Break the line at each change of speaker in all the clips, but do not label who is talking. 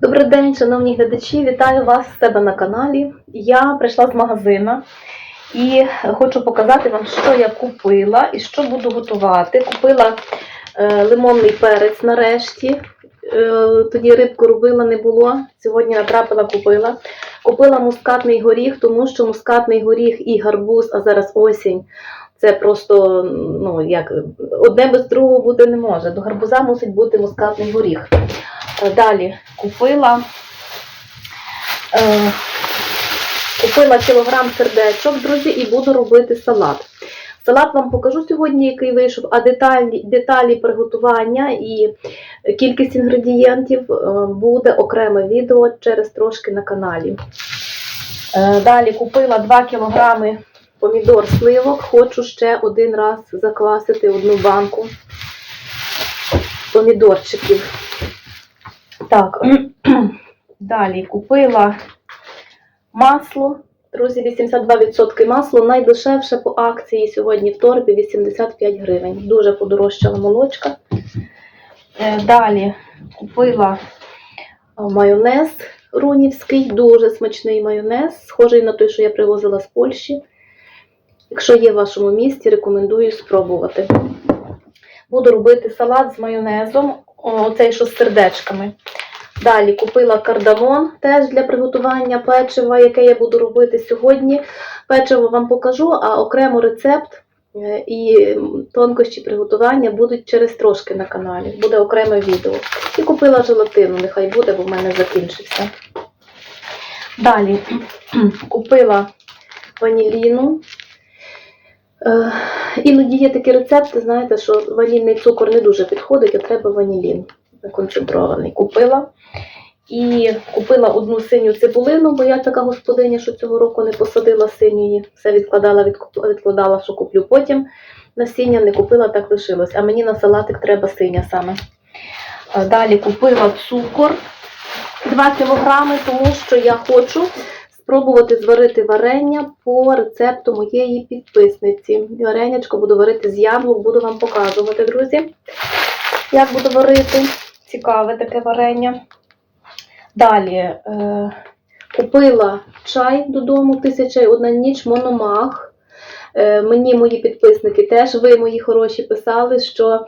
Добрий день, шановні глядачі, вітаю вас в себе на каналі. Я прийшла з магазина і хочу показати вам, що я купила і що буду готувати. Купила е, лимонний перець нарешті. Е, тоді рибку робила, не було. Сьогодні натрапила, купила. Купила мускатний горіх, тому що мускатний горіх і гарбуз, а зараз осінь. Це просто ну, як, одне без другого бути не може. До гарбуза мусить бути мускатний горіх. Далі купила, е, купила кілограм сердечок, друзі, і буду робити салат. Салат вам покажу сьогодні, який вийшов, а деталі, деталі приготування і кількість інгредієнтів е, буде окреме відео через трошки на каналі. Е, Далі купила 2 кілограми помідор сливок. Хочу ще один раз заквасити одну банку помідорчиків. Так, далі купила масло. Друзі, 82% масло. Найдешевше по акції сьогодні в торбі 85 гривень. Дуже подорожчала молочка. Е, Далі купила е, майонез рунівський, дуже смачний майонез, схожий на той, що я привозила з Польщі. Якщо є в вашому місті, рекомендую спробувати. Буду робити салат з майонезом, оцей що з сердечками. Далі купила кардамон теж для приготування печива, яке я буду робити сьогодні. Печиво вам покажу, а окремо рецепт е, і тонкощі приготування будуть через трошки на каналі. Буде окреме відео. І купила желатину, нехай буде, бо в мене закінчився. Далі купила ваніліну. Е, Іноді є такі рецепти, знаєте, що ванільний цукор не дуже підходить, а треба ванілін концентрований. Купила. І купила одну синю цибулину, бо я така господиня, що цього року не посадила синьої. Все відкладала, відкладала, що куплю потім. Насіння не купила, так лишилось. А мені на салатик треба синя саме. Е, Далі купила цукор 2 кілограми, тому що я хочу спробувати зварити варення по рецепту моєї підписниці. Варенячко буду варити з яблук, буду вам показувати, друзі, як буду варити. Цікаве таке варення. Далі е, купила чай додому, тисяча одна ніч, мономах. Е, мені мої підписники теж, ви, мої хороші, писали, що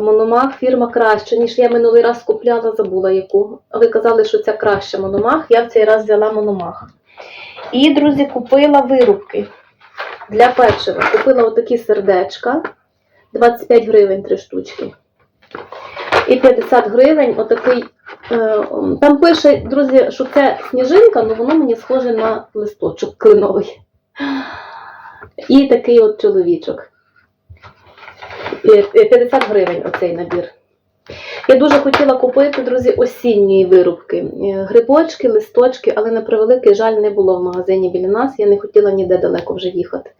мономах фірма краща, ніж я минулий раз купляла, забула яку. Ви казали, що ця краща мономах, я в цей раз взяла мономах. І, друзі, купила вирубки для печива. Купила отакі сердечка, 25 гривень три штучки. І 50 гривень отакий. е, Там пише, друзі, що це сніжинка, але воно мені схоже на листочок клиновий. І такий от чоловічок. Е, е, 50 гривень оцей набір. Я дуже хотіла купити, друзі, осінньої вирубки. Е, Грибочки, листочки, але на превеликий жаль не було в магазині біля нас. Я не хотіла ніде далеко вже їхати.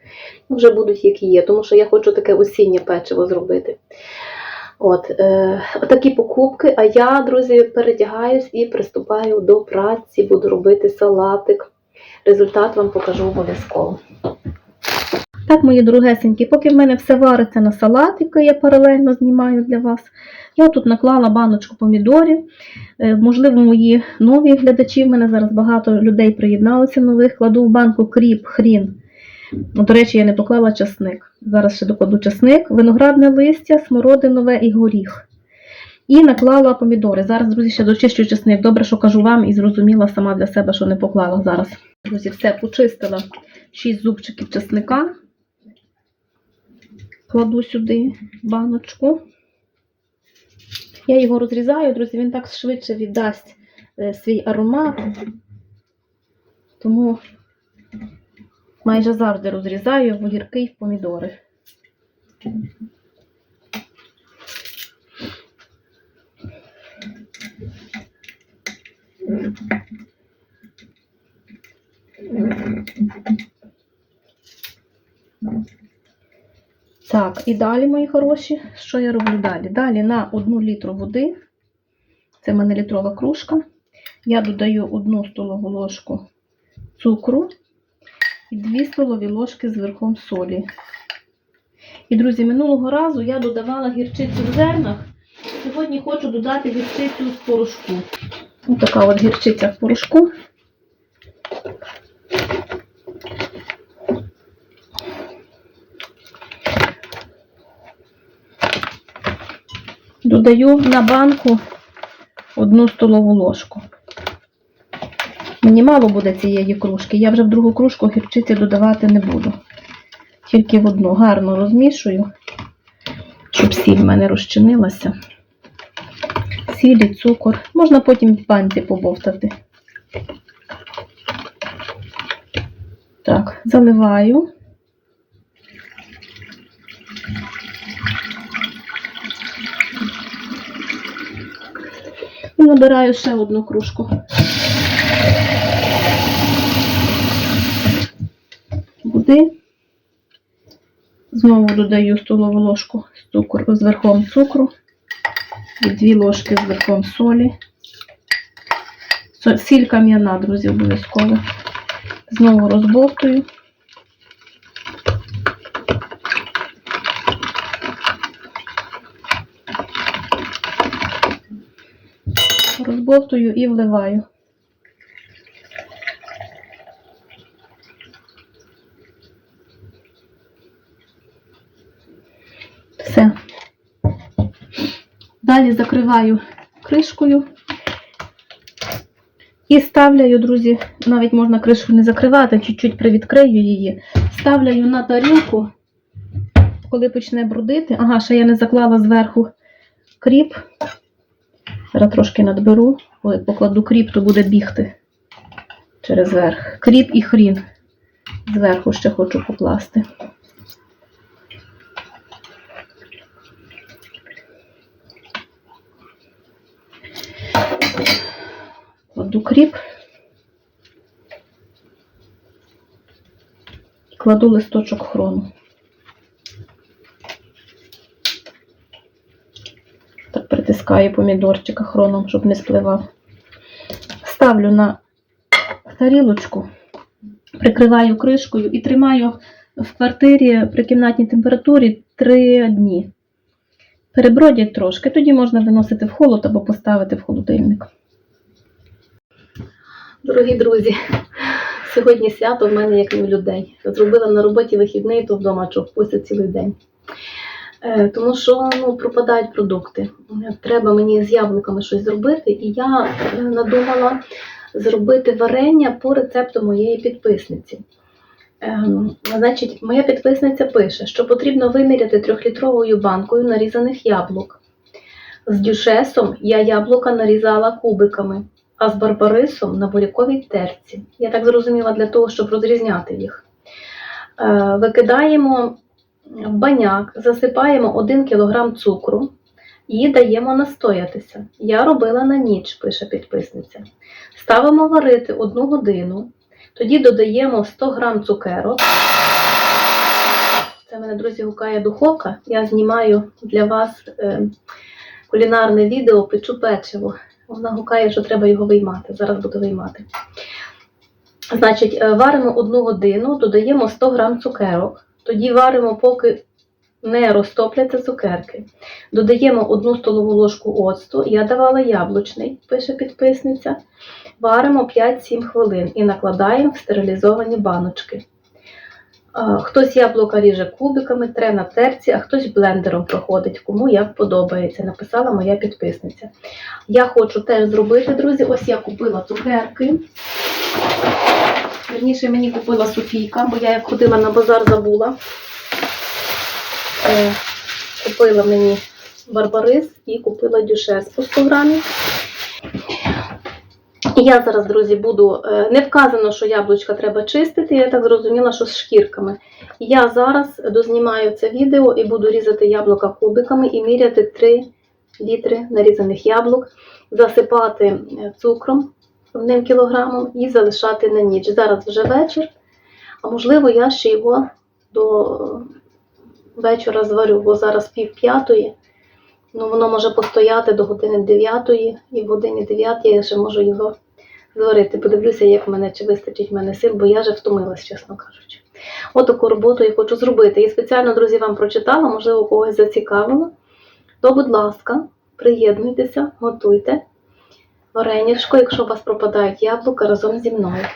Вже будуть, які є, тому що я хочу таке осіннє печиво зробити. От, е, такі покупки. А я, друзі, передягаюсь і приступаю до праці, буду робити салатик. Результат вам покажу обов'язково. Так, мої дорогесенькі, поки в мене все вариться на салат, який я паралельно знімаю для вас, я тут наклала баночку помідорів. Е, Можливо, мої нові глядачі, в мене зараз багато людей приєдналося нових, кладу в банку кріп, хрін. До речі, я не поклала часник. Зараз ще докладу часник, виноградне листя, смородинове і горіх. І наклала помідори. Зараз, друзі, ще дочищу часник. Добре, що кажу вам і зрозуміла сама для себе, що не поклала зараз. Друзі, все почистила 6 зубчиків часника. Кладу сюди баночку. Я його розрізаю, друзі, він так швидше віддасть е, свій аромат. Тому майже завжди розрізаю в огірки і в помідори. Так, і далі, мої хороші, що я роблю далі? Далі на 1 літру води, це в мене літрова кружка, я додаю 1 столову ложку цукру і 2 столові ложки з верхом солі. І, друзі, минулого разу я додавала гірчицю в зернах. Сьогодні хочу додати гірчицю з порошку. Ось така от гірчиця в порошку. Додаю на банку одну столову ложку. Мені мало буде цієї кружки. Я вже в другу кружку гірчиці додавати не буду. Тільки в одну гарно розмішую, щоб сіль в мене розчинилася. Сіль і цукор. Можна потім в банці побовтати. Так, заливаю. Набираю ще одну кружку. Води. Знову додаю столову ложку цукру, з верхом цукру і дві ложки з верхом солі. Сіль кам'яна, друзі, обов'язково. Знову розбовтую. Розбовтую і вливаю. Все. Далі закриваю кришкою. І ставляю, друзі, навіть можна кришку не закривати, чуть-чуть привідкрию її. Ставляю на тарілку, коли почне брудити. Ага, ще я не заклала зверху кріп. Зараз трошки надберу. Коли покладу кріп, то буде бігти через верх. Кріп і хрін. Зверху ще хочу покласти. Кладу кріп. Кладу листочок хрону. Притискаю помідорчика хроном, щоб не спливав. Ставлю на тарілочку, прикриваю кришкою і тримаю в квартирі при кімнатній температурі 3 дні. Перебродять трошки, тоді можна виносити в холод або поставити в холодильник. Дорогі друзі, сьогодні свято в мене як і у людей. Зробила на роботі вихідний, то вдома човпуся цілий день. Е, Тому що ну, пропадають продукти. Е, Треба мені з яблуками щось зробити, і я е, надумала зробити варення по рецепту моєї підписниці. Значить, моя підписниця пише, що потрібно виміряти трьохлітровою банкою нарізаних яблук. З дюшесом я яблука нарізала кубиками, а з барбарисом на буряковій терці. Я так зрозуміла для того, щоб розрізняти їх. Викидаємо в баняк, засипаємо 1 кг цукру і даємо настоятися. Я робила на ніч, пише підписниця. Ставимо варити 1 годину, тоді додаємо 100 г цукерок. Це мене, друзі, гукає духовка. Я знімаю для вас е, кулінарне відео, печу печиво. Вона гукає, що треба його виймати. Зараз буду виймати. Значить, е, варимо одну годину, додаємо 100 г цукерок. Тоді варимо, поки не розтопляться цукерки. Додаємо одну столову ложку оцту. Я давала яблучний, пише підписниця. Варимо 5-7 хвилин і накладаємо в стерилізовані баночки. Хтось яблука ріже кубиками, тре на терці, а хтось блендером проходить, кому як подобається, написала моя підписниця. Я хочу теж зробити, друзі. Ось я купила цукерки. Верніше мені купила Софійка, бо я як ходила на базар, забула. Е, купила мені барбарис і купила дюшес по 100 грамів. Я зараз, друзі, буду. е, Не вказано, що яблучка треба чистити, я так зрозуміла, що з шкірками. Я зараз дознімаю це відео і буду різати яблука кубиками і міряти 3 літри нарізаних яблук, засипати е, цукром одним кілограмом і залишати на ніч. Зараз вже вечір, а можливо, я ще його до вечора зварю, бо зараз пів п'ятої. Ну, воно може постояти до години 9 і в годині 9 я ще можу його зварити. Подивлюся, як в мене, чи вистачить в мене сил, бо я вже втомилась, чесно кажучи. От таку роботу я хочу зробити. І спеціально, друзі, вам прочитала, можливо, когось зацікавило. То, будь ласка, приєднуйтеся, готуйте. Варенішко, якщо у вас пропадають яблука разом зі мною.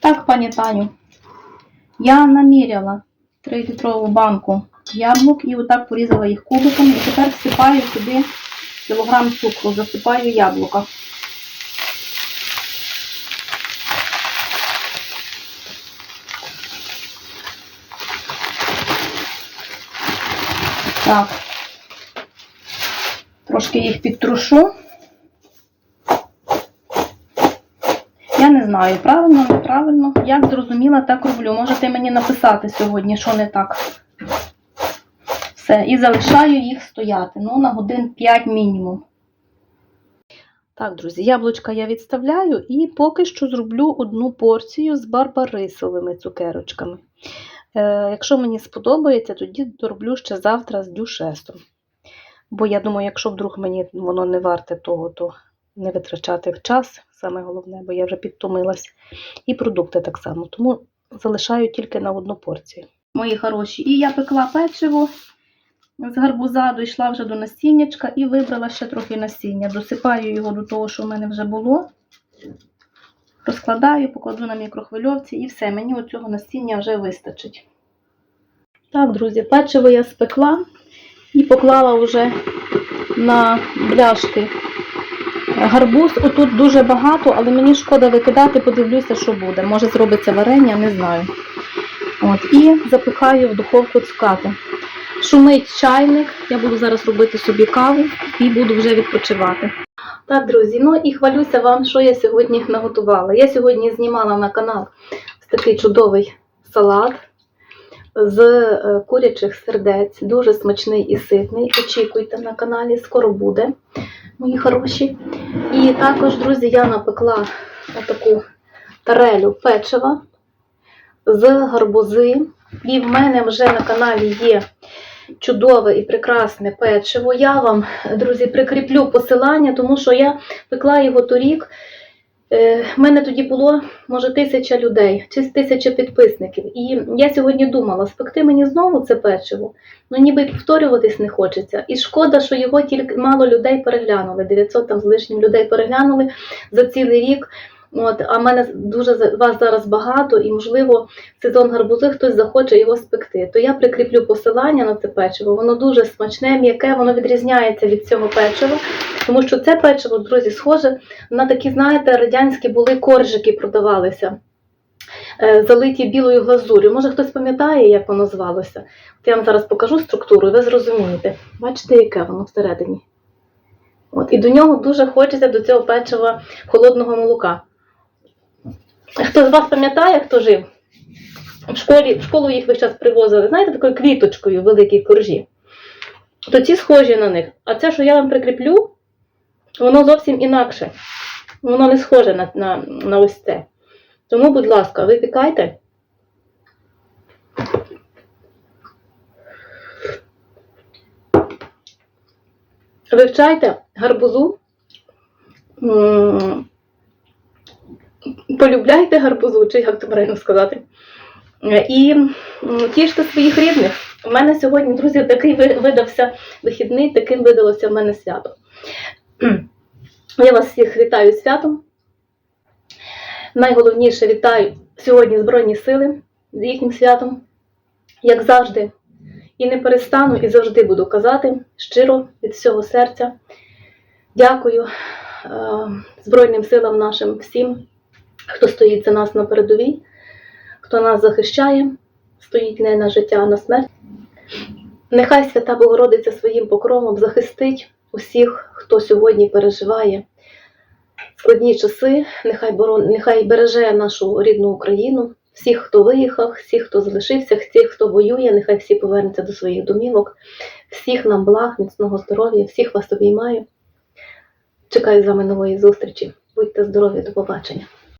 Так, пані Таню, я наміряла 3-літрову банку яблук і отак порізала їх кубиками. І тепер всипаю сюди кілограм цукру, засипаю яблука. Так. Трошки їх підтрушу. Я не знаю, правильно, неправильно. Як зрозуміла, так роблю. Можете мені написати сьогодні, що не так. Все. І залишаю їх стояти. Ну, на годин 5 мінімум. Так, друзі, яблучка я відставляю і поки що зроблю одну порцію з барбарисовими цукерочками. Е, якщо мені сподобається, тоді дороблю ще завтра з дюшесом. Бо я думаю, якщо вдруг мені воно не варте того, то не витрачати час, саме головне, бо я вже підтомилась. І продукти так само. Тому залишаю тільки на одну порцію. Мої хороші. І я пекла печиво з гарбуза, дійшла вже до насіннячка і вибрала ще трохи насіння. Досипаю його до того, що в мене вже було. Розкладаю, покладу на мікрохвильовці і все, мені оцього насіння вже вистачить. Так, друзі, печиво я спекла і поклала вже на бляшки. Гарбуз отут дуже багато, але мені шкода викидати, подивлюся, що буде. Може зробиться варення, не знаю. От, і запихаю в духовку цукати. Шумить чайник, я буду зараз робити собі каву і буду вже відпочивати. Так, друзі, ну і хвалюся вам, що я сьогодні наготувала. Я сьогодні знімала на канал такий чудовий салат з е, курячих сердець, дуже смачний і ситний. Очікуйте на каналі, скоро буде, мої хороші. І також, друзі, я напекла отаку тарелю печива з гарбузи. І в мене вже на каналі є чудове і прекрасне печиво. Я вам, друзі, прикріплю посилання, тому що я пекла його торік. Е, В мене тоді було, може, тисяча людей чи тисяча підписників. І я сьогодні думала, спекти мені знову це печиво. Ну ніби повторюватись не хочеться. І шкода, що його тільки мало людей переглянули. 900 там з лишнім людей переглянули за цілий рік. От, а в мене дуже вас зараз багато, і, можливо, сезон гарбузи хтось захоче його спекти. То я прикріплю посилання на це печиво. Воно дуже смачне, м'яке, воно відрізняється від цього печива, тому що це печиво, друзі, схоже на такі, знаєте, радянські були коржики продавалися. е, Залиті білою глазур'ю. Може хтось пам'ятає, як воно звалося? От я вам зараз покажу структуру, і ви зрозумієте. Бачите, яке воно всередині? От, і до нього дуже хочеться до цього печива холодного молока. Хто з вас пам'ятає, хто жив? В школі, в школу їх весь час привозили, знаєте, такою квіточкою великі коржі. То ці схожі на них. А це, що я вам прикріплю, воно зовсім інакше. Воно не схоже на, на, на ось це. Тому, будь ласка, випікайте. Вивчайте гарбузу. Полюбляйте гарбузу, чи як то правильно сказати. І тіште своїх рідних. У мене сьогодні, друзі, такий видався вихідний, таким видалося в мене свято. Я вас всіх вітаю святом. Найголовніше вітаю сьогодні Збройні Сили з їхнім святом. Як завжди, і не перестану, і завжди буду казати щиро від всього серця. Дякую е, Збройним силам нашим всім, хто стоїть за нас на передовій, хто нас захищає, стоїть не на життя, а на смерть. Нехай Свята Богородиця своїм покровом захистить усіх, хто сьогодні переживає складні часи. Нехай, боро- нехай береже нашу рідну Україну, всіх, хто виїхав, всіх, хто залишився, всіх, хто воює, нехай всі повернуться до своїх домівок. Всіх нам благ, міцного здоров'я, всіх вас обіймаю. Чекаю з вами нової зустрічі. Будьте здорові, до побачення.